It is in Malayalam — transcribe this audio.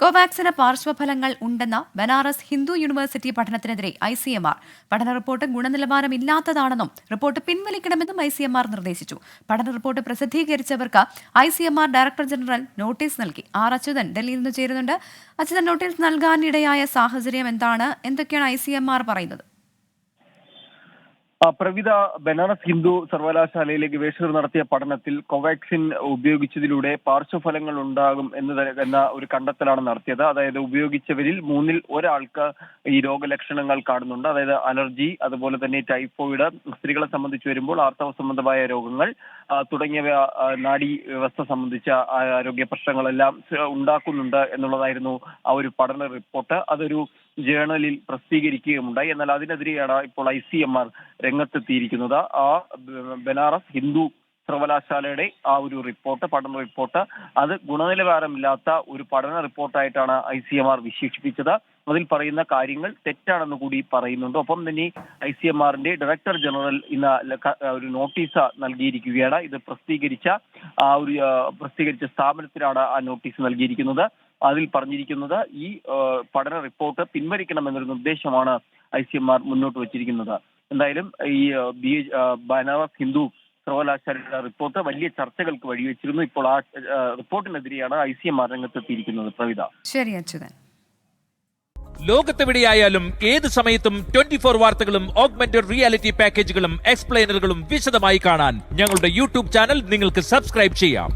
കോവാക്സിന് പാർശ്വഫലങ്ങൾ ഉണ്ടെന്ന ബനാറസ് ഹിന്ദു യൂണിവേഴ്സിറ്റി പഠനത്തിനെതിരെ ഐ സി എം ആർ. പഠന റിപ്പോർട്ട് ഗുണനിലവാരമില്ലാത്തതാണെന്നും റിപ്പോർട്ട് പിൻവലിക്കണമെന്നും ഐ സി എം ആർ നിർദ്ദേശിച്ചു. പഠന report പ്രസിദ്ധീകരിച്ചവർക്ക് I C M R director general notice നൽകി. ആർ അച്യുതൻ ഡൽഹിയിൽ നിന്ന് ചേരുന്നുണ്ട്. അച്യുതൻ നോട്ടീസ് നൽകാനിടയായ സാഹചര്യം എന്താണ്? എന്തൊക്കെയാണ് ഐ സി എം ആർ പറയുന്നത്? ആ, പ്രവിധ ബനാറസ് ഹിന്ദു സർവകലാശാലയിലെ ഗവേഷകർ നടത്തിയ പഠനത്തിൽ കോവാക്സിൻ ഉപയോഗിച്ചതിലൂടെ പാർശ്വഫലങ്ങൾ ഉണ്ടാകും എന്ന് എന്ന ഒരു കണ്ടെത്തലാണ് നടത്തിയത്. അതായത് ഉപയോഗിച്ചവരിൽ മൂന്നിൽ ഒരാൾക്ക് ഈ രോഗലക്ഷണങ്ങൾ കാണുന്നുണ്ട്. അതായത് അലർജി അതുപോലെ തന്നെ ടൈഫോയിഡ് സ്ത്രീകളെ സംബന്ധിച്ച് വരുമ്പോൾ ആർത്തവ സംബന്ധമായ രോഗങ്ങൾ തുടങ്ങിയവ നാഡി വ്യവസ്ഥ സംബന്ധിച്ച ആരോഗ്യ പ്രശ്നങ്ങളെല്ലാം ഉണ്ടാക്കുന്നുണ്ട് എന്നുള്ളതായിരുന്നു ആ ഒരു പഠന റിപ്പോർട്ട്. അതൊരു ജേണലിൽ പ്രസിദ്ധീകരിക്കുകയുണ്ടായി എന്നാൽ അതിനെതിരെയാണ് ഇപ്പോൾ ഐ സി എം ആർ രംഗത്തെത്തിയിരിക്കുന്നത്. ആ ബനാറസ് ഹിന്ദു സർവകലാശാലയുടെ ആ ഒരു റിപ്പോർട്ട് പഠന റിപ്പോർട്ട്. അത് ഗുണനിലവാരമില്ലാത്ത ഒരു പഠന റിപ്പോർട്ടായിട്ടാണ് ഐ സി എം ആർ വിശേഷിപ്പിച്ചത്. അതിൽ പറയുന്ന കാര്യങ്ങൾ തെറ്റാണെന്ന് കൂടി പറയുന്നുണ്ട്. ഒപ്പം തന്നെ ഐ സി എം ആറിന്റെ ഡയറക്ടർ ജനറൽ ഇന്ന് ഒരു നോട്ടീസ് നൽകിയിരിക്കുകയാണ്. ഇത് പ്രസിദ്ധീകരിച്ച ആ ഒരു പ്രസിദ്ധീകരിച്ച സ്ഥാപനത്തിനാണ് ആ നോട്ടീസ് നൽകിയിരിക്കുന്നത്. അതിൽ പറഞ്ഞിരിക്കുന്നത് ഈ പഠന റിപ്പോർട്ട് പിൻവലിക്കണമെന്നൊരു നിർദ്ദേശമാണ് ഐ സി എം ആർ മുന്നോട്ട് വച്ചിരിക്കുന്നത്. എന്തായാലും ഈ ബി ബനാറസ് ഹിന്ദു സർവകലാശാലയുടെ റിപ്പോർട്ട് വലിയ ചർച്ചകൾക്ക് വഴിവെച്ചിരുന്നു. ഇപ്പോൾ ആ, റിപ്പോർട്ടിനെതിരെയാണ് ഐ സി എം ആർ രംഗത്തെത്തിയിരിക്കുന്നത് പ്രവിത. ശരി അച്യുതൻ. ലോകത്തെവിടെയായാലും ഏത് സമയത്തും ട്വന്റി ഫോർ വാർത്തകളും ഓഗ്മെന്റഡ് റിയാലിറ്റി പാക്കേജുകളും എക്സ്പ്ലെയിനറുകളും വിശദമായി കാണാൻ ഞങ്ങളുടെ യൂട്യൂബ് ചാനൽ നിങ്ങൾക്ക് സബ്സ്ക്രൈബ് ചെയ്യാം.